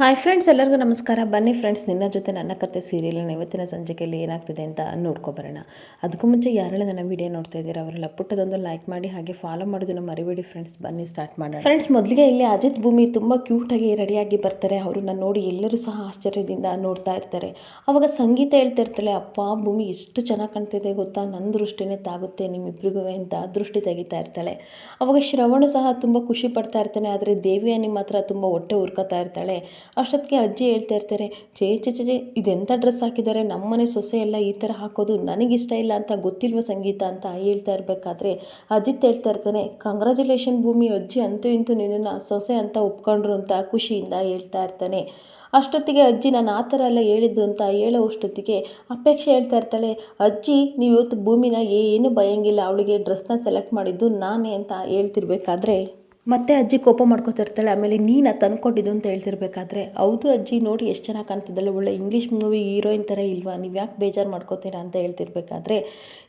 Hi friends ಎಲ್ಲರಿಗೂ ನಮಸ್ಕಾರ. ಬನ್ನಿ ಫ್ರೆಂಡ್ಸ್ ನಿನ್ನ ಜೊತೆ ನನ್ನ ಕತೆ ಸೀರಿಯಲ್ನ ಇವತ್ತಿನ ಸಂಚಿಕೆಯಲ್ಲಿ ಏನಾಗ್ತಿದೆ ಅಂತ ನೋಡ್ಕೊಬರೋಣ ಅದಕ್ಕೂ ಮುಂಚೆ ಯಾರೆಲ್ಲ ನನ್ನ ವಿಡಿಯೋ ನೋಡ್ತಾ ಇದ್ದೀರಾ, ಅವರೆಲ್ಲ ಪುಟ್ಟದೊಂದು ಲೈಕ್ ಮಾಡಿ ಹಾಗೆ ಫಾಲೋ ಮಾಡೋದನ್ನು ಮರಿಬೇಡಿ ಫ್ರೆಂಡ್ಸ್ ಬನ್ನಿ ಸ್ಟಾರ್ಟ್ ಮಾಡೋಣ. ಫ್ರೆಂಡ್ಸ್ ಮೊದಲಿಗೆ ಇಲ್ಲಿ ಅಜಿತ್ ಭೂಮಿ ತುಂಬ ಕ್ಯೂಟಾಗಿ ರೆಡಿಯಾಗಿ ಬರ್ತಾರೆ. ಅವ್ರನ್ನ ನೋಡಿ ಎಲ್ಲರೂ ಸಹ ಆಶ್ಚರ್ಯದಿಂದ ನೋಡ್ತಾ ಇರ್ತಾರೆ. ಅವಾಗ ಸಂಗೀತ ಹೇಳ್ತಾ ಇರ್ತಾಳೆ, ಅಪ್ಪ, ಭೂಮಿ ಎಷ್ಟು ಚೆನ್ನಾಗಿ ಕಾಣ್ತಿದೆ ಗೊತ್ತಾ? ನನ್ನ ದೃಷ್ಟಿನೇ ತಾಗುತ್ತೆ ನಿಮ್ಮಿಬ್ಬರಿಗೂ ಅಂತ ದೃಷ್ಟಿ ತೆಗಿತಾ ಇರ್ತಾಳೆ. ಅವಾಗ ಶ್ರವಣ ಸಹ ತುಂಬ ಖುಷಿ ಪಡ್ತಾ ಇರ್ತಾನೆ, ಆದರೆ ದೇವಿಯನಿ ಮಾತ್ರ ತುಂಬ ಹೊಟ್ಟೆ ಹುರ್ಕೋತಾ ಇರ್ತಾಳೆ. ಅಷ್ಟೊತ್ತಿಗೆ ಅಜ್ಜಿ ಹೇಳ್ತಾ ಇರ್ತಾರೆ ಚೇ ಚೇ ಚೇ ಇದೆಂಥ ಡ್ರೆಸ್ ಹಾಕಿದ್ದಾರೆ? ನಮ್ಮನೆ ಸೊಸೆ ಎಲ್ಲ ಈ ಥರ ಹಾಕೋದು ನನಗಿಷ್ಟ ಇಲ್ಲ ಅಂತ ಗೊತ್ತಿಲ್ವ ಸಂಗೀತ? ಅಂತ ಹೇಳ್ತಾ ಇರಬೇಕಾದ್ರೆ ಅಜಿತ್ ಹೇಳ್ತಾ ಇರ್ತಾನೆ ಕಂಗ್ರ್ಯಾಚುಲೇಷನ್ ಭೂಮಿ, ಅಜ್ಜಿ ಅಂತೂ ಇಂತೂ ನಿನ್ನನ್ನು ಸೊಸೆ ಅಂತ ಒಪ್ಕೊಂಡ್ರು ಅಂತ ಖುಷಿಯಿಂದ ಹೇಳ್ತಾ ಇರ್ತಾನೆ. ಅಷ್ಟೊತ್ತಿಗೆ ಅಜ್ಜಿ, ನಾನು ಆ ಥರ ಎಲ್ಲ ಹೇಳಿದ್ದು ಅಂತ ಹೇಳೋ ಅಷ್ಟೊತ್ತಿಗೆ ಅಪೇಕ್ಷೆ ಹೇಳ್ತಾ ಇರ್ತಾಳೆ, ಅಜ್ಜಿ ನೀವು ಇವತ್ತು ಭೂಮಿನ ಏನು ಭಯಂಗಿಲ್ಲ ಅವಳಿಗೆ ಡ್ರೆಸ್ನ ಸೆಲೆಕ್ಟ್ ಮಾಡಿದ್ದು ನಾನೇ ಅಂತ ಹೇಳ್ತಿರ್ಬೇಕಾದ್ರೆ ಮತ್ತೆ ಅಜ್ಜಿ ಕೋಪ ಮಾಡ್ಕೋತಿರ್ತಾಳೆ ಆಮೇಲೆ ನೀನು ತಂದ್ಕೊಟ್ಟಿದ್ದು ಅಂತ ಹೇಳ್ತಿರ್ಬೇಕಾದ್ರೆ ಹೌದು ಅಜ್ಜಿ ನೋಡಿ ಎಷ್ಟು ಚೆನ್ನಾಗಿ ಕಾಣ್ತಿದ್ದಾಳೆ. ಒಳ್ಳೆ ಇಂಗ್ಲೀಷ್ ಮೂವಿ ಹೀರೋಯಿನ್ ಥರ ಇಲ್ವಾ? ನೀವು ಯಾಕೆ ಬೇಜಾರು ಮಾಡ್ಕೋತೀರಾ ಅಂತ ಹೇಳ್ತಿರ್ಬೇಕಾದ್ರೆ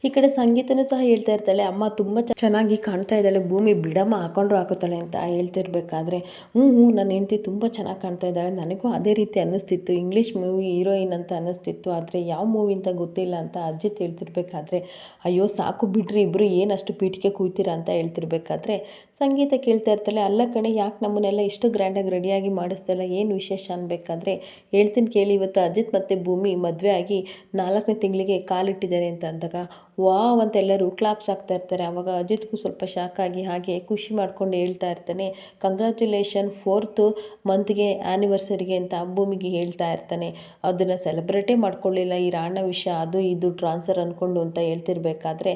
ಈ ಕಡೆ ಸಂಗೀತನೂ ಸಹ ಹೇಳ್ತಾ ಇರ್ತಾಳೆ. ಅಮ್ಮ ತುಂಬ ಚೆನ್ನಾಗಿ ಕಾಣ್ತಾ ಇದ್ದಾಳೆ. ಭೂಮಿ ಬಿಡಮ್ಮ ಹಾಕೊಂಡ್ರು ಹಾಕುತ್ತಾಳೆ ಅಂತ ಹೇಳ್ತಿರ್ಬೇಕಾದ್ರೆ ಹ್ಞೂ ಹ್ಞೂ ನನ್ನ ಹೆಂಡತಿ ತುಂಬ ಚೆನ್ನಾಗಿ ಕಾಣ್ತಾ ಇದ್ದಾಳೆ. ನನಗೂ ಅದೇ ರೀತಿ ಅನ್ನಿಸ್ತಿತ್ತು. ಇಂಗ್ಲೀಷ್ ಮೂವಿ ಹೀರೋಯಿನ್ ಅಂತ ಅನ್ನಿಸ್ತಿತ್ತು. ಆದರೆ ಯಾವ ಮೂವಿ ಅಂತ ಗೊತ್ತಿಲ್ಲ ಅಂತ ಅಜ್ಜಿ ಹೇಳ್ತಿರ್ಬೇಕಾದ್ರೆ ಅಯ್ಯೋ, ಸಾಕು ಬಿಡ್ರಿ ಇಬ್ಬರು ಏನಷ್ಟು ಪೀಠಿಗೆ ಕೂಯ್ತೀರಾ? ಅಂತ ಹೇಳ್ತಿರ್ಬೇಕಾದ್ರೆ ಸಂಗೀತ ಕೇಳ್ತಾ ಇರ್ತಾಳೆ, ಅಲ್ಲ ಕಣೆ, ಯಾಕೆ ನಮ್ಮನ್ನೆಲ್ಲ ಇಷ್ಟು ಗ್ರ್ಯಾಂಡಾಗಿ ರೆಡಿಯಾಗಿ ಮಾಡಿಸ್ದಲ್ಲ ಏನು ವಿಶೇಷ ಅನ್ಬೇಕಾದ್ರೆ? ಹೇಳ್ತೀನಿ ಕೇಳಿ, ಇವತ್ತು ಅಜಿತ್ ಮತ್ತು ಭೂಮಿ ಮದುವೆ ಆಗಿ ನಾಲ್ಕನೇ ತಿಂಗಳಿಗೆ ಕಾಲಿಟ್ಟಿದ್ದಾರೆ ಅಂತ ಅಂದಾಗ ವಾವ್ ಅಂತ ಎಲ್ಲರೂ ಕ್ಲಾಪ್ಸ್ ಆಗ್ತಾ ಇರ್ತಾರೆ. ಆವಾಗ ಅಜಿತ್ಗೂ ಸ್ವಲ್ಪ ಶಾಕ್ ಆಗಿ ಹಾಗೆ ಖುಷಿ ಮಾಡ್ಕೊಂಡು ಹೇಳ್ತಾ ಇರ್ತಾನೆ. ಕಂಗ್ರ್ಯಾಚುಲೇಷನ್ ಫೋರ್ತು ಮಂತ್ಗೆ ಆ್ಯನಿವರ್ಸರಿಗೆ ಅಂತ ಭೂಮಿಗೆ ಹೇಳ್ತಾ ಇರ್ತಾನೆ. ಅದನ್ನು ಸೆಲೆಬ್ರೇಟೇ ಮಾಡ್ಕೊಳ್ಳಿಲ್ಲ, ಈ ರಾಣ ವಿಷಯ ಅದು ಇದು ಟ್ರಾನ್ಸ್ಫರ್ ಅಂದ್ಕೊಂಡು ಅಂತ ಹೇಳ್ತಿರ್ಬೇಕಾದ್ರೆ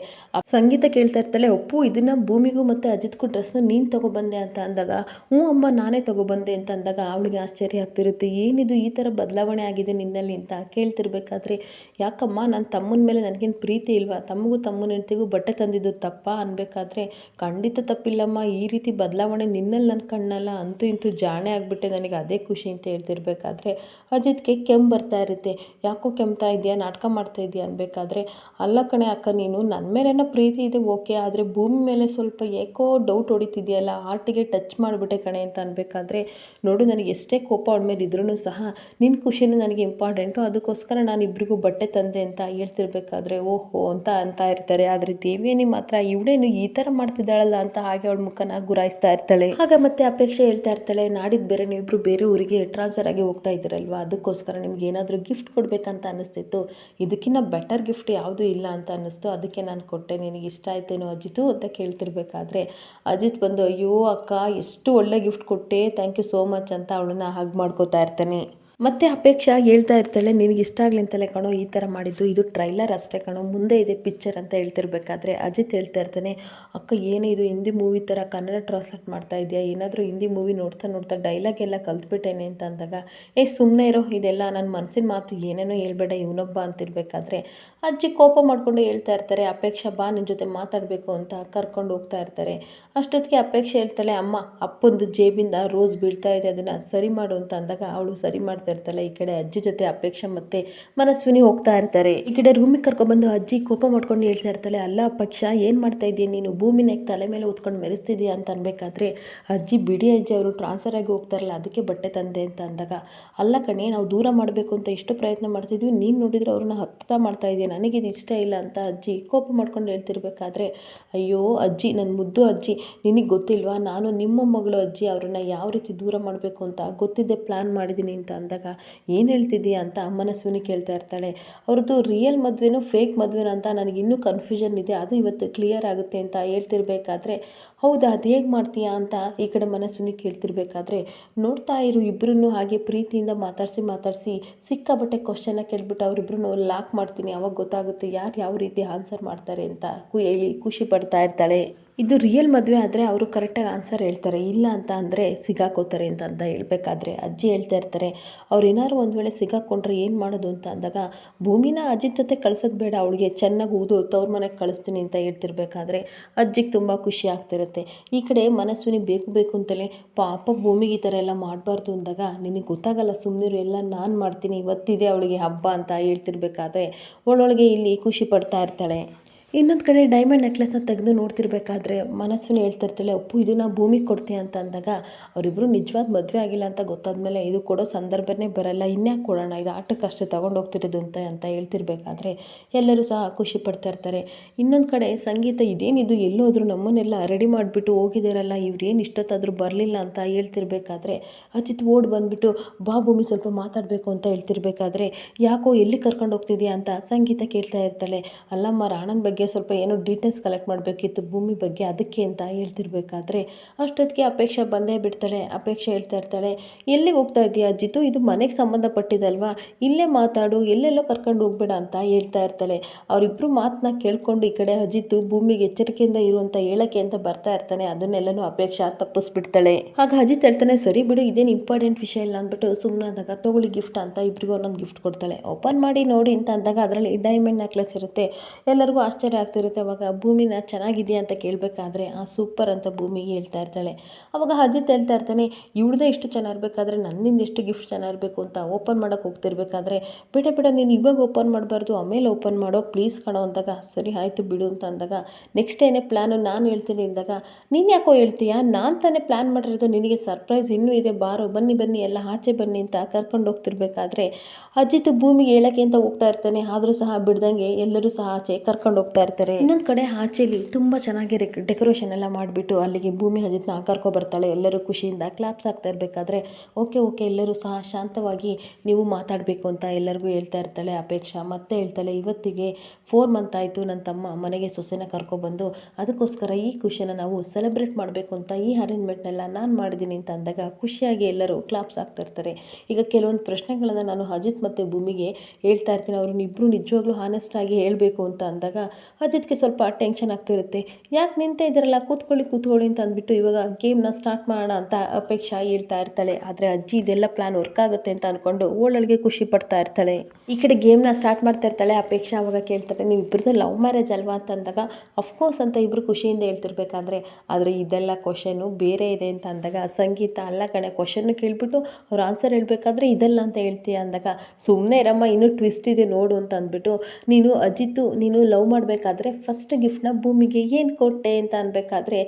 ಸಂಗೀತ ಕೇಳ್ತಾ ಇರ್ತಾಳೆ. ಒಪ್ಪು ಇದನ್ನು ಭೂಮಿಗೂ ಮತ್ತು ಅಜಿತ್ಗೂ ಡ್ರೆಸ್ನ ನೀನು ತೊಗೊಬಂದೆ ಅಂತ ಅಂದಾಗ, ಹ್ಞೂ ಅಮ್ಮ, ನಾನೇ ತೊಗೊಬಂದೆ ಅಂತ ಅಂದಾಗ ಅವಳಿಗೆ ಆಶ್ಚರ್ಯ ಆಗ್ತಿರುತ್ತೆ. ಏನಿದು ಈ ಥರ ಬದಲಾವಣೆ ಆಗಿದೆ ನಿನ್ನಲ್ಲಿ ಅಂತ ಕೇಳ್ತಿರ್ಬೇಕಾದ್ರೆ, ಯಾಕಮ್ಮ ನನ್ನ ತಮ್ಮನ ಮೇಲೆ ನನಗೇನು ಪ್ರೀತಿ ಇಲ್ವಾ? ತಮ್ಮಗೂ ತಮ್ಮನ ಹೆಂಡ್ತಿಗೂ ಬಟ್ಟೆ ತಂದಿದ್ದು ತಪ್ಪ ಅನ್ಬೇಕಾದ್ರೆ ಖಂಡಿತ ತಪ್ಪಿಲ್ಲಮ್ಮ. ಈ ರೀತಿ ಬದಲಾವಣೆ ನಿನ್ನಲ್ಲಿ ನನ್ನ ಕಣ್ಣಲ್ಲ, ಅಂತೂ ಇಂತೂ ಜಾಣೆ ಆಗಿಬಿಟ್ಟೆ ನನಗೆ ಅದೇ ಖುಷಿ ಅಂತ ಹೇಳ್ತಿರ್ಬೇಕಾದ್ರೆ ಅಜಿತ್ಗೆ ಕೆಮ್ಮು ಬರ್ತಾ ಇರುತ್ತೆ. ಯಾಕೋ ಕೆಮ್ತಾ ಇದೆಯಾ, ನಾಟಕ ಮಾಡ್ತಾ ಇದೆಯಾ ಅನ್ಬೇಕಾದ್ರೆ ಅಲ್ಲ ಕಣೆ ಅಕ್ಕ, ನೀನು ನನ್ನ ಮೇಲೇನೋ ಪ್ರೀತಿ ಇದೆ, ಓಕೆ, ಆದರೆ ಭೂಮಿ ಮೇಲೆ ಸ್ವಲ್ಪ ಏಕೋ ಡೌಟ್ ಹೊಡಿತಿದೆಯಲ್ಲ ಆರ್ಟಿಗೆ ಟಚ್ ಮಾಡಿಬಿಟ್ಟೆ ಕಣೆ ಅಂತ ಅನ್ಬೇಕಾದ್ರೆ ನೋಡು, ನನಗೆ ಎಷ್ಟೇ ಕೋಪ ಅವಳ ಮೇಲೆ ಇದ್ರೂ ಸಹ ನಿನ್ನ ಖುಷಿನೂ ನನಗೆ ಇಂಪಾರ್ಟೆಂಟು ಅದಕ್ಕೋಸ್ಕರ ನಾನು ಇಬ್ಬರಿಗೂ ಬಟ್ಟೆ ತಂದೆ ಅಂತ ಹೇಳ್ತಿರ್ಬೇಕಾದ್ರೆ ಓಹೋ ಅಂತ ಅಂತ ಇರ್ತಾರೆ. ಆದರೆ ದೇವಿಯನಿ ಮಾತ್ರ ಇವಳೇನು ಈ ಥರ ಮಾಡ್ತಿದ್ದಾಳಲ್ಲ ಅಂತ ಹಾಗೆ ಅವಳ ಮುಖನ ಗುರಾಯಿಸ್ತಾ ಇರ್ತಾಳೆ. ಆಗ ಮತ್ತೆ ಅಪೇಕ್ಷೆ ಹೇಳ್ತಾ ಇರ್ತಾಳೆ ನಾಡಿದ್ದು ಬೇರೆ ನೀವಿಬ್ರು ಬೇರೆ ಊರಿಗೆ ಟ್ರಾನ್ಸ್ಫರ್ ಆಗಿ ಹೋಗ್ತಾ ಇದ್ದೀರಲ್ವಾ? ಅದಕ್ಕೋಸ್ಕರ ನಿಮ್ಗೆ ಏನಾದರೂ ಗಿಫ್ಟ್ ಕೊಡಬೇಕಂತ ಅನ್ನಿಸ್ತಿತ್ತು. ಇದಕ್ಕಿಂತ ಬೆಟರ್ ಗಿಫ್ಟ್ ಯಾವುದೂ ಇಲ್ಲ ಅಂತ ಅನ್ನಿಸ್ತು. ಅದಕ್ಕೆ ನಾನು ಕೊಟ್ಟೆ. ನಿನಗೆ ಇಷ್ಟ ಆಯ್ತೇನೋ ಅಜಿತು ಅಂತ ಕೇಳ್ತಿರ್ಬೇಕಾದ್ರೆ. ಅಜಿತ್ ಬಂದು, ಅಯ್ಯೋ ಅಕ್ಕ, ಎಷ್ಟು ಒಳ್ಳೆ ಗಿಫ್ಟ್ ಕೊಟ್ಟೆ. ಥ್ಯಾಂಕ್ ಯು ಸೋ ಮಚ್ ಅಂತ ಅವಳನ್ನ ಹಾಗೆ ಮಾಡ್ಕೋತಾ ಇರ್ತಾನೆ. ಮತ್ತೆ ಅಪೇಕ್ಷಾ ಹೇಳ್ತಾ ಇರ್ತಾಳೆ, ನಿನಗೆ ಇಷ್ಟ ಆಗಲಿ ಅಂತಲೇ ಕಣೋ, ಈ ಥರ ಮಾಡಿದ್ದು. ಇದು ಟ್ರೈಲರ್ ಅಷ್ಟೇ ಕಣೋ. ಮುಂದೆ ಇದೆ ಪಿಕ್ಚರ್ ಅಂತ ಹೇಳ್ತಿರ್ಬೇಕಾದ್ರೆ ಅಜಿತ್ ಹೇಳ್ತಾ ಇರ್ತಾನೆ, ಅಕ್ಕ, ಏನೇ ಇದು ಹಿಂದಿ ಮೂವಿ ಥರ ಕನ್ನಡ ಟ್ರಾನ್ಸ್ಲೇಟ್ ಮಾಡ್ತಾ ಇದೆಯಾ ಏನಾದರೂ ಹಿಂದಿ ಮೂವಿ ನೋಡ್ತಾ ನೋಡ್ತಾ ಡೈಲಾಗ್ ಎಲ್ಲ ಕಲ್ತ್ಬಿಟ್ಟೇನೆ ಅಂತ ಅಂದಾಗ, ಏ ಸುಮ್ಮನೆ ಇರೋ, ಇದೆಲ್ಲ ನನ್ನ ಮನಸ್ಸಿನ ಮಾತು ಏನೇನೋ ಹೇಳ್ಬೇಡ, ಇವನೊಬ್ಬ ಅಂತಿರ್ಬೇಕಾದ್ರೆ. ಅಜ್ಜಿ ಕೋಪ ಮಾಡಿಕೊಂಡು ಹೇಳ್ತಾ ಇರ್ತಾರೆ, ಅಪೇಕ್ಷಾ, ಬಾ ನಿನ್ನ ಜೊತೆ ಮಾತಾಡಬೇಕು ಅಂತ ಕರ್ಕೊಂಡು ಹೋಗ್ತಾ ಇರ್ತಾರೆ. ಅಷ್ಟೊತ್ತಿಗೆ ಅಪೇಕ್ಷೆ ಹೇಳ್ತಾಳೆ, ಅಮ್ಮ, ಅಪ್ಪಂದು ಜೇಬಿಂದ ರೋಸ್ ಬೀಳ್ತಾ ಇದೆ, ಅದನ್ನು ಸರಿ ಮಾಡು ಅಂತ ಅಂದಾಗ, ಅವಳು ಸರಿ ಮಾಡ್ತಾ ಇರ್ತಾಳೆ ಈ ಕಡೆ ಅಜ್ಜಿ ಜೊತೆ ಅಪೇಕ್ಷೆ ಮತ್ತೆ ಮನಸ್ವಿನಿ ಹೋಗ್ತಾ ಇರ್ತಾರೆ. ಈ ಕಡೆ ರೂಮಿಗೆ ಕರ್ಕೊಬಂದು ಅಜ್ಜಿ ಕೋಪ ಮಾಡ್ಕೊಂಡು ಹೇಳ್ತಾ ಇರ್ತಾಳೆ, ಅಲ್ಲ ಅಪೇಕ್ಷ, ಏನು ಮಾಡ್ತಾ ಇದೀಯ ನೀನು ಭೂಮಿನ ತಲೆ ಮೇಲೆ ಉತ್ಕೊಂಡು ಮೆರೆಸ್ತಿದ್ದೀಯ ಅಂತ ಅನ್ಬೇಕಾದ್ರೆ ಅಜ್ಜಿ, ಬಿಡಿ ಅಜ್ಜಿ ಅವರು ಟ್ರಾನ್ಸ್ಫರ್ ಆಗಿ ಹೋಗ್ತಾರಲ್ಲ, ಅದಕ್ಕೆ ಬಟ್ಟೆ ತಂದೆ ಅಂತ ಅಂದಾಗ, ಅಲ್ಲ ಕಣೆ, ನಾವು ದೂರ ಮಾಡಬೇಕು ಅಂತ ಇಷ್ಟು ಪ್ರಯತ್ನ ಮಾಡ್ತಿದ್ವಿ, ನೀನು ನೋಡಿದ್ರೆ ಅವ್ರನ್ನ ಹತ್ತ ಮಾಡ್ತಾ ಇದೀಯ ನನಗೆ ಇದು ಇಷ್ಟ ಇಲ್ಲ ಅಂತ ಅಜ್ಜಿ ಕೋಪ ಮಾಡ್ಕೊಂಡು ಹೇಳ್ತಿರ್ಬೇಕಾದ್ರೆ, ಅಯ್ಯೋ ಅಜ್ಜಿ ನನ್ನ ಮುದ್ದು ಅಜ್ಜಿ, ನಿನಗೆ ಗೊತ್ತಿಲ್ವಾ? ನಾನು ನಿಮ್ಮ ಮಗಳು ಅಜ್ಜಿ, ಅವ್ರನ್ನ ಯಾವ ರೀತಿ ದೂರ ಮಾಡಬೇಕು ಅಂತ ಗೊತ್ತಿದ್ದೆ ಪ್ಲ್ಯಾನ್ ಮಾಡಿದ್ದೀನಿ ಅಂತ ಅಂದಾಗ ಏನು ಹೇಳ್ತಿದ್ದೀಯಾ ಅಂತ ಮನಸ್ವಿನಿ ಕೇಳ್ತಾ ಇರ್ತಾಳೆ. ಅವ್ರದ್ದು ರಿಯಲ್ ಮದುವೆನೂ ಫೇಕ್ ಮದುವೆನೂ ಅಂತ ನನಗೆ ಇನ್ನೂ ಕನ್ಫ್ಯೂಷನ್ ಇದೆ. ಅದು ಇವತ್ತು ಕ್ಲಿಯರ್ ಆಗುತ್ತೆ ಅಂತ ಹೇಳ್ತಿರ್ಬೇಕಾದ್ರೆ, ಹೌದಾ, ಅದು ಹೇಗೆ ಮಾಡ್ತೀಯಾ ಅಂತ ಈ ಕಡೆ ಮನಸ್ವಿನಿ ಕೇಳ್ತಿರ್ಬೇಕಾದ್ರೆ, ನೋಡ್ತಾ ಇರು ಇಬ್ಬರನ್ನು ಹಾಗೆ ಪ್ರೀತಿಯಿಂದ ಮಾತಾಡಿಸಿ ಮಾತಾಡಿಸಿ ಸಿಕ್ಕಾಬಟ್ಟೆ ಕ್ವಶನ್ನ ಕೇಳಿಬಿಟ್ಟು ಅವರಿಬ್ಬರನ್ನು ಲಾಕ್ ಮಾಡ್ತೀನಿ. ಅವಾಗ ಗೊತ್ತಾಗುತ್ತೆ ಯಾರು ಯಾವ ರೀತಿ ಆನ್ಸರ್ ಮಾಡ್ತಾರೆ ಅಂತ ಹೇಳಿ ಖುಷಿ ಪಡ್ತಾ ಇರ್ತಾಳೆ. ಇದು ರಿಯಲ್ ಮದುವೆ ಆದರೆ ಅವರು ಕರೆಕ್ಟಾಗಿ ಆನ್ಸರ್ ಹೇಳ್ತಾರೆ. ಇಲ್ಲ ಅಂತ ಅಂದರೆ ಸಿಗಾಕೋತಾರೆ ಅಂತ ಅಂತ ಹೇಳಬೇಕಾದ್ರೆ ಅಜ್ಜಿ ಹೇಳ್ತಾ ಇರ್ತಾರೆ, ಅವ್ರು ಏನಾದ್ರು ಒಂದು ವೇಳೆ ಸಿಗಾಕೊಂಡ್ರೆ ಏನು ಮಾಡೋದು ಅಂತ ಅಂದಾಗ, ಭೂಮಿನ ಅಜ್ಜಿ ಜೊತೆ ಕಳ್ಸೋದು ಬೇಡ, ಅವಳಿಗೆ ಚೆನ್ನಾಗಿ ಊದು, ತವ್ರ ಮನೆಗೆ ಕಳಿಸ್ತೀನಿ ಅಂತ ಹೇಳ್ತಿರ್ಬೇಕಾದ್ರೆ ಅಜ್ಜಿಗೆ ತುಂಬ ಖುಷಿ ಆಗ್ತಿರುತ್ತೆ. ಈ ಕಡೆ ಮನಸ್ವಿನಿ ಬೇಕು ಬೇಕು ಅಂತಲೇ ಪಾಪ ಭೂಮಿಗೆ ಈ ಥರ ಎಲ್ಲ ಮಾಡಬಾರ್ದು ಅಂದಾಗ, ನಿನಗೆ ಗೊತ್ತಾಗಲ್ಲ ಸುಮ್ಮನಿರು ಎಲ್ಲ ನಾನು ಮಾಡ್ತೀನಿ, ಇವತ್ತಿದೆ ಅವಳಿಗೆ ಹಬ್ಬ ಅಂತ ಹೇಳ್ತಿರ್ಬೇಕಾದ್ರೆ ಒಳೊಳಗೆ ಇಲ್ಲಿ ಖುಷಿ ಪಡ್ತಾ ಇರ್ತಾಳೆ. ಇನ್ನೊಂದು ಕಡೆ ಡೈಮಂಡ್ ನೆಕ್ಲೆಸ್ನ ತೆಗೆದು ನೋಡ್ತಿರ್ಬೇಕಾದ್ರೆ ಮನಸ್ವಿನಿ ಹೇಳ್ತಿರ್ತಾಳೆ ಅಪ್ಪು ಇದನ್ನ ಭೂಮಿಗೆ ಕೊಡ್ತೀಯ ಅಂತ ಅಂದಾಗ ಅವರಿಬ್ಬರು ನಿಜವಾದ ಮದುವೆ ಆಗಿಲ್ಲ ಅಂತ ಗೊತ್ತಾದ್ಮೇಲೆ ಇದು ಕೊಡೋ ಸಂದರ್ಭನೇ ಬರಲ್ಲ, ಇನ್ಯಾಕೆ ಕೊಡೋಣ, ಇದು ಆಟಕ್ಕಷ್ಟೇ ತಗೊಂಡು ಹೋಗ್ತಿರೋದು ಅಂತ ಅಂತ ಹೇಳ್ತಿರ್ಬೇಕಾದ್ರೆ ಎಲ್ಲರೂ ಸಹ ಖುಷಿ ಪಡ್ತಾ ಇರ್ತಾರೆ. ಇನ್ನೊಂದು ಕಡೆ ಸಂಗೀತ ಇದೇನಿದು ಎಲ್ಲೋದ್ರು ನಮ್ಮನ್ನೆಲ್ಲ ರೆಡಿ ಮಾಡಿಬಿಟ್ಟು ಹೋಗಿದ್ದೀರಲ್ಲ ಇವ್ರು ಏನು ಇಷ್ಟೊತ್ತಾದರೂ ಬರಲಿಲ್ಲ ಅಂತ ಹೇಳ್ತಿರ್ಬೇಕಾದ್ರೆ ಅಜಿತ್ ಓಡ್ ಬಂದುಬಿಟ್ಟು, ಬಾ ಭೂಮಿ ಸ್ವಲ್ಪ ಮಾತಾಡಬೇಕು ಅಂತ ಹೇಳ್ತಿರ್ಬೇಕಾದ್ರೆ, ಯಾಕೋ ಎಲ್ಲಿ ಕರ್ಕೊಂಡು ಹೋಗ್ತಿದ್ಯಾ ಅಂತ ಸಂಗೀತ ಕೇಳ್ತಾ ಇರ್ತಾಳೆ. ಅಲ್ಲಮ್ಮ, ರಾಣನ ಬಗ್ಗೆ ಸ್ವಲ್ಪ ಏನೋ ಡೀಟೇಲ್ಸ್ ಕಲೆಕ್ಟ್ ಮಾಡಬೇಕಿತ್ತು ಭೂಮಿ ಬಗ್ಗೆ ಅದಕ್ಕೆ ಅಂತ ಹೇಳ್ತಿರ್ಬೇಕಾದ್ರೆ ಅಷ್ಟೊತ್ತಿಗೆ ಅಪೇಕ್ಷೆ ಬಂದೇ ಬಿಡ್ತಾಳೆ. ಅಪೇಕ್ಷೆ ಹೇಳ್ತಾ ಇರ್ತಾಳೆ, ಎಲ್ಲಿಗೆ ಹೋಗ್ತಾ ಇದೆಯಾ ಅಜ್ಜಿತು ಇದು ಮನೆಗೆ ಸಂಬಂಧಪಟ್ಟಿದಲ್ವಾ? ಇಲ್ಲೇ ಮಾತಾಡು, ಎಲ್ಲೆಲ್ಲೋ ಕರ್ಕೊಂಡು ಹೋಗ್ಬೇಡ ಅಂತ ಹೇಳ್ತಾ ಇರ್ತಾಳೆ. ಅವರಿಬ್ಬರು ಮಾತನ್ನ ಕೇಳ್ಕೊಂಡು ಈ ಕಡೆ ಅಜಿತು ಭೂಮಿಗೆ ಎಚ್ಚರಿಕೆಯಿಂದ ಇರುವಂಥ ಹೇಳಕ್ಕೆ ಅಂತ ಬರ್ತಾ ಇರ್ತಾನೆ. ಅದನ್ನೆಲ್ಲನೂ ಅಪೇಕ್ಷೆ ತಪ್ಪಿಸ್ಬಿಡ್ತಾಳೆ. ಆಗ ಅಜಿತ್ ಹೇಳ್ತಾನೆ, ಸರಿ ಬಿಡು, ಇದೇನು ಇಂಪಾರ್ಟೆಂಟ್ ವಿಷಯ ಇಲ್ಲ ಅಂದ್ಬಿಟ್ಟು ಸುಮ್ಮನಾದಾಗ ತಗೊಳ್ಳಿ ಗಿಫ್ಟ್ ಅಂತ ಇಬ್ಬರಿಗೂ ಒಂದೊಂದು ಗಿಫ್ಟ್ ಕೊಡ್ತಾಳೆ. ಓಪನ್ ಮಾಡಿ ನೋಡಿ ಅಂತ ಅಂದಾಗ ಅದರಲ್ಲಿ ಡೈಮಂಡ್ ನೆಕ್ಲೆಸ್ ಇರುತ್ತೆ. ಎಲ್ಲರಿಗೂ ಆಶ್ಚರ್ಯ ಆಗ್ತಿರುತ್ತೆ. ಅವಾಗ ಭೂಮಿನ ಚೆನ್ನಾಗಿದೆಯಾ ಅಂತ ಕೇಳಬೇಕಾದ್ರೆ, ಆ ಸೂಪರ್ ಅಂತ ಭೂಮಿಗೆ ಹೇಳ್ತಾ ಇರ್ತಾಳೆ. ಅವಾಗ ಅಜಿತ್ ಹೇಳ್ತಾ ಇರ್ತಾನೆ, ಇವಳದೇ ಇಷ್ಟು ಚೆನ್ನಾಗಿರ್ಬೇಕಾದ್ರೆ ನನ್ನಿಂದ ಎಷ್ಟು ಗಿಫ್ಟ್ ಚೆನ್ನಾಗಿರಬೇಕು ಅಂತ ಓಪನ್ ಮಾಡೋಕೆ ಹೋಗ್ತಿರ್ಬೇಕಾದ್ರೆ, ಬೇಡ ಬೇಡ, ನೀನು ಇವಾಗ ಓಪನ್ ಮಾಡಬಾರ್ದು, ಆಮೇಲೆ ಓಪನ್ ಮಾಡೋ ಪ್ಲೀಸ್ ಕಣೋ, ಅಂದಾಗ, ಸರಿ, ಆಯಿತು ಬಿಡು, ಅಂತ ಅಂದಾಗ ನೆಕ್ಸ್ಟ್ ಏನೇ ಪ್ಲ್ಯಾನು ನಾನು ಹೇಳ್ತೀನಿ, ಅಂದಾಗ, ನೀನು ಯಾಕೋ ಹೇಳ್ತೀಯಾ? ನಾನು ತಾನೇ ಪ್ಲ್ಯಾನ್ ಮಾಡಿರೋದು ನಿನಗೆ ಸರ್ಪ್ರೈಸ್ ಇನ್ನೂ ಇದೆ, ಬಾರೋ, ಬನ್ನಿ ಬನ್ನಿ, ಎಲ್ಲ ಆಚೆ ಬನ್ನಿ ಅಂತ ಕರ್ಕೊಂಡು ಹೋಗ್ತಿರ್ಬೇಕಾದ್ರೆ, ಅಜಿತ್ ಭೂಮಿಗೆ ಹೇಳೋಕ್ಕೆ ಅಂತ ಹೋಗ್ತಾ ಇರ್ತಾನೆ, ಆದರೂ ಸಹ ಬಿಡ್ದಂಗೆ ಎಲ್ಲರೂ ಸಹ ಆಚೆ ಕರ್ಕೊಂಡು ಹೋಗ್ತಾ ಇರ್ತಾರೆ. ಇನ್ನೊಂದು ಕಡೆ ಆಚೆಲಿ ತುಂಬ ಚೆನ್ನಾಗಿ ಡೆಕೋರೇಷನ್ ಎಲ್ಲ ಮಾಡಿಬಿಟ್ಟು ಅಲ್ಲಿಗೆ ಭೂಮಿ ಅಜಿತ್ನ ಕರ್ಕೊ ಬರ್ತಾಳೆ. ಎಲ್ಲರೂ ಖುಷಿಯಿಂದ ಕ್ಲಾಪ್ಸ್ ಆಗ್ತಾ ಇರಬೇಕಾದ್ರೆ ಓಕೆ ಓಕೆ ಎಲ್ಲರೂ ಸಹ ಶಾಂತವಾಗಿ ನೀವು ಮಾತಾಡಬೇಕು ಅಂತ ಎಲ್ಲರಿಗೂ ಹೇಳ್ತಾ ಇರ್ತಾಳೆ ಅಪೇಕ್ಷಾ. ಮತ್ತೆ ಹೇಳ್ತಾಳೆ, ಇವತ್ತಿಗೆ ಫೋರ್ ಮಂತ್ ಆಯಿತು ನನ್ನ ತಮ್ಮ ಮನೆಗೆ ಸೊಸೆನ ಕರ್ಕೊಬಂದು ಅದಕ್ಕೋಸ್ಕರ ಈ ಖುಷಿಯನ್ನು ನಾವು ಸೆಲೆಬ್ರೇಟ್ ಮಾಡಬೇಕು ಅಂತ ಈ ಅರೇಂಜ್ಮೆಂಟ್ನೆಲ್ಲ ನಾನು ಮಾಡಿದ್ದೀನಿ ಅಂತ ಅಂದಾಗ ಖುಷಿಯಾಗಿ ಎಲ್ಲರೂ ಕ್ಲಾಪ್ಸ್ ಆಗ್ತಾ ಇರ್ತಾರೆ. ಈಗ ಕೆಲವೊಂದು ಪ್ರಶ್ನೆಗಳನ್ನು ನಾನು ಅಜಿತ್ ಮತ್ತು ಭೂಮಿಗೆ ಹೇಳ್ತಾ ಇರ್ತೀನಿ. ಅವ್ರನ್ನ ಇಬ್ಬರು ನಿಜವಾಗ್ಲೂ ಹಾನೆಸ್ಟ್ ಆಗಿ ಹೇಳಬೇಕು ಅಂತ ಅಂದಾಗ ಅಜಿತ್ಗೆ ಸ್ವಲ್ಪ ಟೆನ್ಷನ್ ಆಗ್ತಿರುತ್ತೆ. ಯಾಕೆ ನಿಂತ ಇದ್ದಾರಲ್ಲ ಕೂತ್ಕೊಳ್ಳಿ ಕೂತ್ಕೊಳ್ಳಿ ಅಂತ ಅಂದ್ಬಿಟ್ಟು ಇವಾಗ ಗೇಮ್ನ ಸ್ಟಾರ್ಟ್ ಮಾಡೋಣ ಅಂತ ಅಪೇಕ್ಷಾ ಹೇಳ್ತಾ ಇರ್ತಾಳೆ. ಆದರೆ ಅಜ್ಜಿ ಇದೆಲ್ಲ ಪ್ಲಾನ್ ವರ್ಕ್ ಆಗುತ್ತೆ ಅಂತ ಅಂದ್ಕೊಂಡು ಓಳಳಿಗೆ ಖುಷಿ ಪಡ್ತಾ ಇರ್ತಾಳೆ. ಈ ಕಡೆ ಗೇಮ್ನ ಸ್ಟಾರ್ಟ್ ಮಾಡ್ತಾ ಇರ್ತಾಳೆ. ಅಪೇಕ್ಷಾ ಅವಾಗ ಕೇಳ್ತಾರೆ ನೀವು ಇಬ್ಬರದ್ದು ಲವ್ ಮ್ಯಾರೇಜ್ ಅಲ್ವಾ? ಅಂತ ಅಂದಾಗ ಅಫ್ಕೋರ್ಸ್ ಅಂತ ಇಬ್ಬರು ಖುಷಿಯಿಂದ ಹೇಳ್ತಿರ್ಬೇಕಾದ್ರೆ, ಆದರೆ ಇದೆಲ್ಲ ಕ್ವಶನು ಬೇರೆ ಇದೆ ಅಂತ ಅಂದಾಗ, ಸಂಗೀತ ಅಲ್ಲ ಕಣೆ ಕ್ವಶನ್ನು ಕೇಳಿಬಿಟ್ಟು ಅವ್ರು ಆನ್ಸರ್ ಹೇಳಬೇಕಾದ್ರೆ ಇದೆಲ್ಲ ಅಂತ ಹೇಳ್ತೀಯ ಅಂದಾಗ ಸುಮ್ಮನೆ ಇರಮ್ಮ, ಇನ್ನೂ ಟ್ವಿಸ್ಟ್ ಇದೆ ನೋಡು ಅಂತ ಅಂದ್ಬಿಟ್ಟು, ನೀನು ಅಜಿತ್ತು, ನೀನು ಲವ್ ಮಾಡಬೇಕಾದ್ರೆ ಫಸ್ಟ್ ಗಿಫ್ಟ್ನ ಭೂಮಿಗೆ ಏನು ಕೊಟ್ಟೆ ಅಂತ ಅನ್ಬೇಕಾದ್ರೆ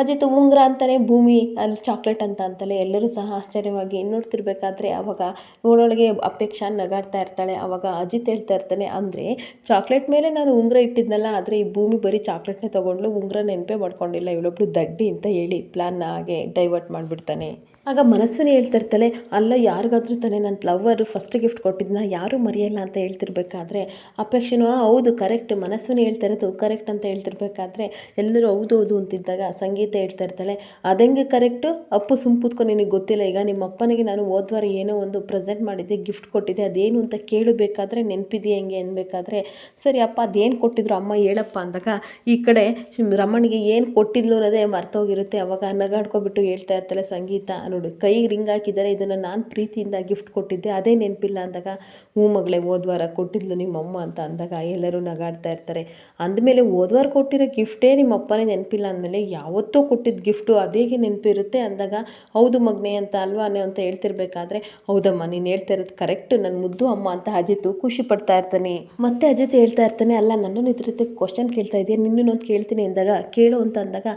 ಅಜಿತ್ ಉಂಗುರ ಅಂತಾನೆ ಭೂಮಿ, ಅಲ್ಲಿ ಚಾಕ್ಲೇಟ್ ಅಂತ ಅಂತಲೇ ಎಲ್ಲರೂ ಸಹ ಆಶ್ಚರ್ಯವಾಗಿ ನೋಡ್ತಿರ್ಬೇಕಾದ್ರೆ ಅವಾಗ ನೋಡೊಳಗೆ ಅಪೇಕ್ಷಾ ನಗಾಡ್ತಾ ಇರ್ತಾಳೆ. ಅವಾಗ ಅಜಿತ್ ಹೇಳ್ತಾ ಇರ್ತಾನೆ, ಅಂದರೆ ಚಾಕ್ಲೇಟ್ ಮೇಲೆ ನಾನು ಉಂಗುರ ಇಟ್ಟಿದ್ನಲ್ಲ, ಆದರೆ ಈ ಭೂಮಿ ಬರೀ ಚಾಕ್ಲೇಟ್ನೇ ತೊಗೊಂಡ್ಲು ಉಂಗುರ ನೆನಪೇ ಮಾಡ್ಕೊಂಡಿಲ್ಲ, ಇವಳೊಬ್ಳು ದಡ್ಡಿ ಅಂತ ಹೇಳಿ ಪ್ಲಾನ್ನ ಹಾಗೆ ಡೈವರ್ಟ್ ಮಾಡಿಬಿಡ್ತಾನೆ. ಆಗ ಮನಸ್ವಿನಿ ಹೇಳ್ತಿರ್ತಾಳೆ ಅಲ್ಲ ಯಾರಿಗಾದ್ರೂ ತಾನೇ ನನ್ನ ಲವ್ವರು ಫಸ್ಟ್ ಗಿಫ್ಟ್ ಕೊಟ್ಟಿದ್ದನ್ನ ಯಾರೂ ಮರೆಯಲ್ಲ ಅಂತ ಹೇಳ್ತಿರ್ಬೇಕಾದ್ರೆ ಅಪೇಕ್ಷೆನೂ "ಆ, ಹೌದು ಕರೆಕ್ಟ್ ಮನಸ್ವಿನಿ ಹೇಳ್ತಾ ಇರೋದು ಕರೆಕ್ಟ್ ಅಂತ ಹೇಳ್ತಿರ್ಬೇಕಾದ್ರೆ ಎಲ್ಲರೂ ಹೌದು ಹೌದು ಅಂತಿದ್ದಾಗ ಸಂಗೀತ ಹೇಳ್ತಾ ಇರ್ತಾಳೆ ಅದೆಂಗೆ ಕರೆಕ್ಟು ಅಪ್ಪು ಸುಂಪುತ್ಕೊ ನಿನಗೆ ಗೊತ್ತಿಲ್ಲ ಈಗ ನಿಮ್ಮ ಅಪ್ಪನಿಗೆ ನಾನು ಹೋದ್ವಾರ ಏನೋ ಒಂದು ಪ್ರೆಸೆಂಟ್ ಮಾಡಿದ್ದೆ ಗಿಫ್ಟ್ ಕೊಟ್ಟಿದ್ದೆ ಅದೇನು ಅಂತ ಕೇಳಬೇಕಾದ್ರೆ ನೆನಪಿದೆಯಾ ಹೆಂಗೆ ಅನ್ಬೇಕಾದ್ರೆ ಸರಿ ಅಪ್ಪ ಅದೇನು ಕೊಟ್ಟಿದ್ರು ಅಮ್ಮ ಹೇಳಪ್ಪ ಅಂದಾಗ ಈ ಕಡೆ ರಮಣಿಗೆ ಏನು ಕೊಟ್ಟಿದ್ಲು ಅನ್ನೋದೇ ಮರ್ತೋಗಿರುತ್ತೆ ಅವಾಗ ನಗಾಡ್ಕೊಬಿಟ್ಟು ಹೇಳ್ತಾ ಇರ್ತಾಳೆ ಸಂಗೀತ ನೋಡು, ಕೈಗೆ ರಿಂಗ್ ಹಾಕಿದ್ದಾರೆ ಇದನ್ನು ನಾನು ಪ್ರೀತಿಯಿಂದ ಗಿಫ್ಟ್ ಕೊಟ್ಟಿದ್ದೆ, ಅದೇ ನೆನಪಿಲ್ಲ ಅಂದಾಗ, ಹ್ಞೂ ಮಗಳೇ ಹೋದ್ವಾರ ಕೊಟ್ಟಿದ್ಲು ನಿಮ್ಮಮ್ಮ ಅಂತ ಅಂದಾಗ ಎಲ್ಲರೂ ನಗಾಡ್ತಾ ಇರ್ತಾರೆ. ಅಂದಮೇಲೆ ಓದ್ವಾರ ಕೊಟ್ಟಿರೋ ಗಿಫ್ಟೇ ನಿಮ್ಮಪ್ಪನೇ ನೆನಪಿಲ್ಲ ಅಂದಮೇಲೆ ಯಾವತ್ತೋ ಕೊಟ್ಟಿದ್ದ ಗಿಫ್ಟು ಅದೇಗೆ ನೆನಪಿರುತ್ತೆ ಅಂದಾಗ, ಹೌದು ಮಗನೇ ಅಂತ ಅಲ್ವಾನೆ ಅಂತ ಹೇಳ್ತಿರ್ಬೇಕಾದ್ರೆ, ಹೌದಮ್ಮ, ನೀನು ಹೇಳ್ತಾ ಇರೋದು ಕರೆಕ್ಟ್ ನನ್ನ ಮುದ್ದು ಅಮ್ಮ ಅಂತ ಅಜಿತು ಖುಷಿ ಪಡ್ತಾ ಇರ್ತಾನೆ. ಮತ್ತೆ ಅಜಿತ್ ಹೇಳ್ತಾ ಇರ್ತಾನೆ, ಅಲ್ಲ ನನ್ನನ್ನು ಇದ್ರ ಜೊತೆ ಕ್ವಶನ್ ಕೇಳ್ತಾ ಇದೆಯಾ ನಿನ್ನೊಂದು ಕೇಳ್ತೀನಿ ಅಂದಾಗ, ಕೇಳು ಅಂತ ಅಂದಾಗ,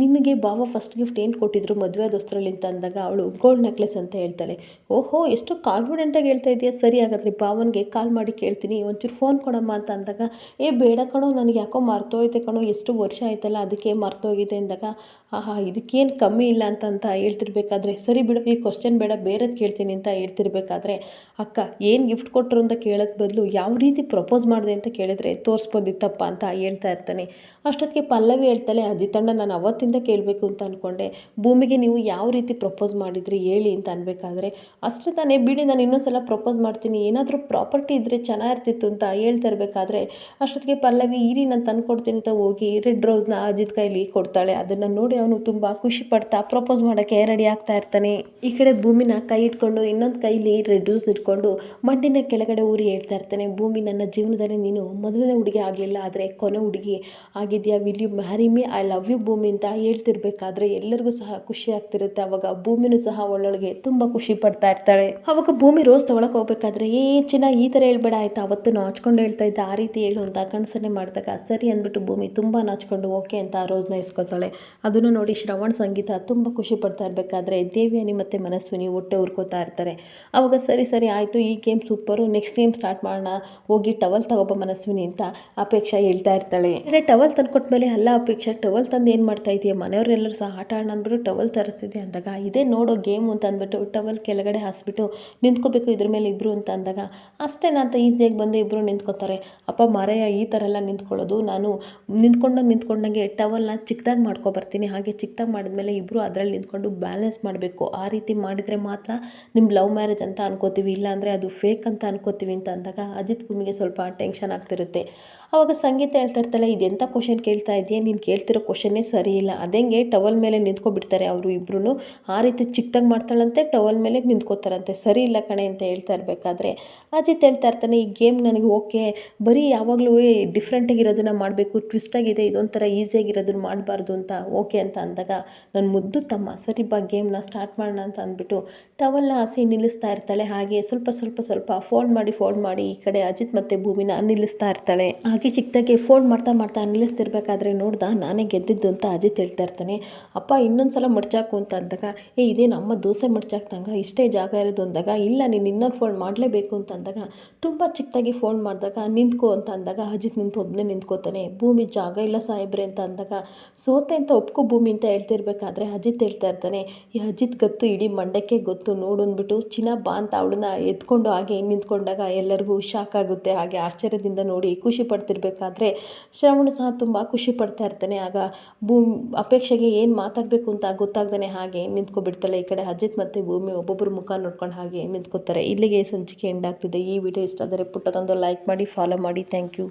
ನಿನಗೆ ಬಾವ ಫಸ್ಟ್ ಗಿಫ್ಟ್ ಏನು ಕೊಟ್ಟಿದ್ರು ಮದುವೆ ದೋಸ್ತರಲ್ಲಿ ಅಂತ ಅಂದಾಗ ಅವಳು ಗೋಲ್ಡ್ ನೆಕ್ಲೆಸ್ ಅಂತ ಹೇಳ್ತಾಳೆ. ಓಹೋ, ಎಷ್ಟು ಕಾನ್ಫಿಡೆಂಟಾಗಿ ಹೇಳ್ತಾ ಇದೆಯಾ? ಸರಿ ಹಾಗಾದ್ರೆ ಭಾವನ್ಗೆ ಕಾಲ್ ಮಾಡಿ ಕೇಳ್ತೀನಿ. ಒಂಚೂರು ಫೋನ್ ಕೊಡಮ್ಮ ಅಂತ ಅಂದಾಗ, ಏ, ಬೇಡ ಕಣೋ, ನನಗೆ ಯಾಕೋ ಮರ್ತೋಯ್ತೆ ಕಣೋ, ಎಷ್ಟು ವರ್ಷ ಆಯ್ತಲ್ಲ, ಅದಕ್ಕೆ ಮರ್ತೋಗಿದೆ ಅಂದಾಗ, ಆಹಾ, ಇದಕ್ಕೇನು ಕಮ್ಮಿ ಇಲ್ಲ ಅಂತ ಅಂತ ಹೇಳ್ತಿರ್ಬೇಕಾದ್ರೆ, ಸರಿ ಬಿಡು, ಈ ಕ್ವಶನ್ ಬೇಡ, ಬೇರೆದು ಕೇಳ್ತೀನಿ ಅಂತ ಹೇಳ್ತಿರ್ಬೇಕಾದ್ರೆ, ಅಕ್ಕ, ಏನು ಗಿಫ್ಟ್ ಕೊಟ್ಟರು ಅಂತ ಕೇಳೋದ್ ಬದಲು ಯಾವ ರೀತಿ ಪ್ರಪೋಸ್ ಮಾಡಿದೆ ಅಂತ ಕೇಳಿದ್ರೆ ತೋರಿಸ್ಬೋದಿತ್ತಪ್ಪ ಅಂತ ಹೇಳ್ತಾ ಇರ್ತಾನೆ. ಅಷ್ಟೊತ್ತಿಗೆ ಪಲ್ಲವಿ ಹೇಳ್ತಾಳೆ, ಅಜಿತಣ್ಣ, ನಾನು ಅವತ್ತಿಂದ ಕೇಳಬೇಕು ಅಂತ ಅಂದ್ಕೊಂಡೆ ಭೂಮಿಗೆ ನೀವು ಯಾವ ರೀತಿ ಪ್ರಪೋಸ್ ಮಾಡಿದ್ರಿ ಹೇಳಿ ಅಂತ ಅನ್ಬೇಕಾದ್ರೆ, ಅಷ್ಟೇ ತಾನೇ, ಬಿಡಿ ನಾನು ಇನ್ನೊಂದ್ಸಲ ಪ್ರಪೋಸ್ ಮಾಡ್ತೀನಿ, ಏನಾದರೂ ಪ್ರಾಪರ್ಟಿ ಇದ್ದರೆ ಚೆನ್ನಾಗಿರ್ತಿತ್ತು ಅಂತ ಹೇಳ್ತಾ ಇರಬೇಕಾದ್ರೆ, ಅಷ್ಟೊತ್ತಿಗೆ ಪಲ್ಲವಿ, ಇರಿ ನಾನು ತಂದು ಕೊಡ್ತೀನಿ ಅಂತ ಹೋಗಿ ರೆಡ್ ರೋಸ್ನ ಅಜಿತ್ ಕೈಲಿ ಕೊಡ್ತಾಳೆ. ಅದನ್ನು ನೋಡಿ ಅವನು ತುಂಬ ಖುಷಿ ಪಡ್ತಾ ಪ್ರಪೋಸ್ ಮಾಡೋಕ್ಕೆ ರೆಡಿ ಆಗ್ತಾ ಇರ್ತಾನೆ. ಈ ಕಡೆ ಭೂಮಿನ ಕೈ ಇಟ್ಕೊಂಡು ಇನ್ನೊಂದು ಕೈಲಿ ರೆಡ್ ರೋಸ್ ಇಟ್ಕೊಂಡು ಮಣ್ಣಿನ ಕೆಳಗಡೆ ಊರಿ ಹೇಳ್ತಾ ಇರ್ತಾನೆ. ಭೂಮಿ ನನ್ನ ಜೀವನದಲ್ಲಿ ನೀನು ಮೊದಲನೇ ಹುಡುಗಿ ಆಗಲಿಲ್ಲ, ಆದರೆ ಕೊನೆ ಹುಡುಗಿ ಆಗಿದೆಯಾ? Will you marry me I love you Bhoomi ಅಂತ ಹೇಳ್ತಿರ್ಬೇಕಾದ್ರೆ ಎಲ್ಲರಿಗೂ ಸಹ ಖುಷಿ ಆಗ್ತಿರುತ್ತೆ. ಅವಾಗ ಭೂಮಿ ಭೂಮಿನೂ ಸಹ ಒಳ್ಳೊಳಗೆ ತುಂಬ ಖುಷಿ ಪಡ್ತಾ ಇರ್ತಾಳೆ. ಅವಾಗ ಭೂಮಿ ರೋಸ್ ತಗೊಳಕ್ ಹೋಗ್ಬೇಕಾದ್ರೆ ಏ ಚಿನ್ನ ಈ ಥರ ಹೇಳ್ಬೇಡ ಆಯ್ತಾ? ಅವತ್ತು ನಾಚ್ಕೊಂಡು ಹೇಳ್ತಾ ಇದ್ದ ಆ ರೀತಿ ಹೇಳು ಅಂತ ಕನಸನ್ನೇ ಮಾಡಿದಾಗ ಸರಿ ಅಂದ್ಬಿಟ್ಟು ಭೂಮಿ ತುಂಬ ನಾಚ್ಕೊಂಡು ಓಕೆ ಅಂತ ಆ ರೋಸ್ನ ಇಸ್ಕೊತಾಳೆ ಅದನ್ನು ನೋಡಿ ಶ್ರವಣ್ ಸಂಗೀತ ತುಂಬ ಖುಷಿ ಪಡ್ತಾ ಇರ್ಬೇಕಾದ್ರೆ ದೇವಿಯಾನಿ ಮತ್ತು ಮನಸ್ವಿನಿ ಹೊಟ್ಟೆ ಉರ್ಕೋತಾ ಇರ್ತಾರೆ. ಅವಾಗ ಸರಿ ಸರಿ ಆಯಿತು, ಈ game super, next game start ಮಾಡೋಣ, ಹೋಗಿ ಟವಲ್ ತಗೊಬ್ಬ ಮನಸ್ವಿನಿ ಅಂತ ಅಪೇಕ್ಷಾ ಹೇಳ್ತಾ ಇರ್ತಾಳೆ. ಅಂದರೆ ಟವಲ್ ತಂದ್ಕೊಟ್ಮೇಲೆ ಅಲ್ಲ ಅಪೇಕ್ಷಾ, ಟವಲ್ ತಂದು ಏನು ಮಾಡ್ತಾ ಇದೆಯಾ? ಮನೆಯವರೆಲ್ಲರೂ ಸಹ ಆಟ ಆಡೋಣ ಅಂದ್ಬಿಟ್ಟು ಟವಲ್ ತರಿಸ್ತಿದೆ ಅಂದಾಗ, ಇದೇ ನೋಡೋ ಗೇಮು ಅಂತ ಅಂದ್ಬಿಟ್ಟು ಟವಲ್ ಕೆಳಗಡೆ ಹಾಸ್ಬಿಟ್ಟು ನಿಂತ್ಕೋಬೇಕು ಇದ್ರ ಮೇಲೆ ಇಬ್ಬರು ಅಂತ ಅಂದಾಗ ಅಷ್ಟೇನಾ ಅಂತ ಈಸಿಯಾಗಿ ಬಂದು ಇಬ್ಬರು ನಿಂತ್ಕೋತಾರೆ. ಅಪ್ಪ ಮರೆಯ ಈ ಥರ ಎಲ್ಲ ನಿಂತ್ಕೊಳ್ಳೋದು, ನಾನು ನಿಂತ್ಕೊಂಡು ನಿಂತ್ಕೊಂಡಂಗೆ ಟವಲ್ನ ಚಿಕ್ಕದಾಗಿ ಮಾಡ್ಕೊಬರ್ತೀನಿ ಹಾಗೆ ಚಿಕ್ಕದಾಗಿ ಮಾಡಿದ್ಮೇಲೆ ಇಬ್ಬರು ಅದರಲ್ಲಿ ನಿಂತ್ಕೊಂಡು ಬ್ಯಾಲೆನ್ಸ್ ಮಾಡಬೇಕು. ಆ ರೀತಿ ಮಾಡಿದರೆ ಮಾತ್ರ ನಿಮ್ಮ ಲವ್ ಮ್ಯಾರೇಜ್ ಅಂತ ಅನ್ಕೋತೀವಿ. ಇಲ್ಲಾಂದರೆ ಅದು ಫೇಕ್ ಅಂತ ಅನ್ಕೋತೀವಿ ಅಂತ ಅಂದಾಗ ಅಜಿತ್ ಭೂಮಿಗೆ ಸ್ವಲ್ಪ ಟೆನ್ಷನ್ ಆಗ್ತಿರುತ್ತೆ. ಅವಾಗ ಸಂಗೀತ ಹೇಳ್ತಾ ಇರ್ತಾಳೆ ಇದೆಂಥ ಕ್ವಶನ್ ಕೇಳ್ತಾ ಇದೆಯಾ? ನೀನು ಕೇಳ್ತಿರೋ ಕ್ವಶನ್ನೇ ಸರಿ ಇಲ್ಲ. ಅದೇಂಗೆ ಟವಲ್ ಮೇಲೆ ನಿಂತ್ಕೊಬಿಡ್ತಾರೆ ಅವರು ಇಬ್ಬರು ಆ ರೀತಿ ಚಿಕ್ಕದಾಗಿ ಮಾಡ್ತಾಳಂತೆ ಟವಲ್ ಮೇಲೆ ನಿಂತ್ಕೋತಾರಂತೆ. ಸರಿ ಇಲ್ಲ ಕಣೆ ಅಂತ ಹೇಳ್ತಾ ಇರಬೇಕಾದ್ರೆ. ಅಜಿತ್ ಹೇಳ್ತಾ ಇರ್ತಾನೆ, ಈ ಗೇಮ್ ನನಗೆ ಓಕೆ ಬರೀ ಯಾವಾಗಲೂ ಡಿಫ್ರೆಂಟಾಗಿರೋದನ್ನ ಮಾಡಬೇಕು. ಟ್ವಿಸ್ಟಾಗಿದೆ ಇದೊಂಥರ ಈಸಿಯಾಗಿರೋದನ್ನ ಮಾಡಬಾರ್ದು ಅಂತ ಓಕೆ ಅಂತ ಅಂದಾಗ ನನ್ನ ಮುದ್ದು ತಮ್ಮ, ಸರಿ ಬಾ ಗೇಮ್ನ ಸ್ಟಾರ್ಟ್ ಮಾಡೋಣ ಅಂತ ಅಂದ್ಬಿಟ್ಟು ಟವಲ್ನ ಹಸಿ ನಿಲ್ಲಿಸ್ತಾ ಇರ್ತಾಳೆ. ಹಾಗೆ ಸ್ವಲ್ಪ ಸ್ವಲ್ಪ ಸ್ವಲ್ಪ ಫೋಲ್ಡ್ ಮಾಡಿ ಫೋಲ್ಡ್ ಮಾಡಿ ಈ ಕಡೆ ಅಜಿತ್ ಮತ್ತು ಭೂಮಿನ ನಿಲ್ಲಿಸ್ತಾ ಇರ್ತಾಳೆ. ಹಾಗೆ ಚಿಕ್ಕದಾಗಿ ಫೋನ್ ಮಾಡ್ತಾ ಮಾಡ್ತಾ ನಿಲ್ಲಿಸ್ತಿರ್ಬೇಕಾದ್ರೆ ನೋಡ್ದ ನಾನೇ ಗೆದ್ದಿದ್ದು ಅಂತ ಅಜಿತ್ ಹೇಳ್ತಾ ಇರ್ತಾನೆ. ಅಪ್ಪ ಇನ್ನೊಂದು ಸಲ ಮಡ್ಚಾಕು ಅಂತ ಅಂದಾಗ, ಏ, ಇದೇ ನಮ್ಮ ದೋಸೆ ಮಡ್ಚಾಕ್ದಂಗ, ಇಷ್ಟೇ ಜಾಗ ಇರೋದು ಅಂದಾಗ, ಇಲ್ಲ, ನೀನು ಇನ್ನೊಂದು ಫೋಲ್ಡ್ ಮಾಡಲೇಬೇಕು ಅಂತ ಅಂದಾಗ, ತುಂಬ ಚಿಕ್ಕದಾಗಿ ಫೋನ್ ಮಾಡಿದಾಗ ನಿಂತ್ಕೋ ಅಂತ ಅಂದಾಗ ಅಜಿತ್ ನಿಂತು ಒಬ್ಬನೇ ನಿಂತ್ಕೋತಾನೆ. ಭೂಮಿ ಜಾಗ ಇಲ್ಲ ಸಾಹೇಬ್ರೆ ಅಂತ ಅಂದಾಗ, ಸೋತೆ ಅಂತ ಒಪ್ಕೊ ಭೂಮಿ ಅಂತ ಹೇಳ್ತಿರ್ಬೇಕಾದ್ರೆ ಅಜಿತ್ ಹೇಳ್ತಾ ಇರ್ತಾನೆ. ಈ ಅಜಿತ್ ಗತ್ತು ಇಡೀ ಮಂಡಕ್ಕೆ ಗೊತ್ತು, ನೋಡು ಅಂದ್ಬಿಟ್ಟು ಚಿನ್ನ ಬಾ ಅಂತ ಅವಳನ್ನ ಎತ್ಕೊಂಡು ಹಾಗೆ ನಿಂತ್ಕೊಂಡಾಗ ಎಲ್ಲರಿಗೂ ಶಾಕ್ ಆಗುತ್ತೆ. ಹಾಗೆ ಆಶ್ಚರ್ಯದಿಂದ ನೋಡಿ ಖುಷಿ ಪಡ್ತಿರ್ಬೇಕಾದ್ರೆ ಶ್ರವಣ ಸಹ ತುಂಬ ಖುಷಿ ಪಡ್ತಾ ಇರ್ತಾನೆ. ಆಗ ಭೂಮಿ, ಅಪೇಕ್ಷೆಗೆ ಏನು ಮಾತಾಡಬೇಕು ಅಂತ ಗೊತ್ತಾಗ್ದೇ ಹಾಗೆ ನಿಂತ್ಕೊಬಿಡ್ತಾಳೆ ಈ ಕಡೆ ಅಜಿತ್ ಮತ್ತು ಭೂಮಿ ಒಬ್ಬೊಬ್ಬರು ಮುಖ ನೋಡ್ಕೊಂಡು ಹಾಗೆ ನಿಂತ್ಕೋತಾರೆ. ಇಲ್ಲಿಗೆ ಸಂಚಿಕೆ ಎಂಡ್ ಆಗ್ತಿದೆ. ಈ ವಿಡಿಯೋ ಇಷ್ಟ ಆದರೆ ಪುಟ್ಟದೊಂದು ಲೈಕ್ ಮಾಡಿ ಫಾಲೋ ಮಾಡಿ. Thank you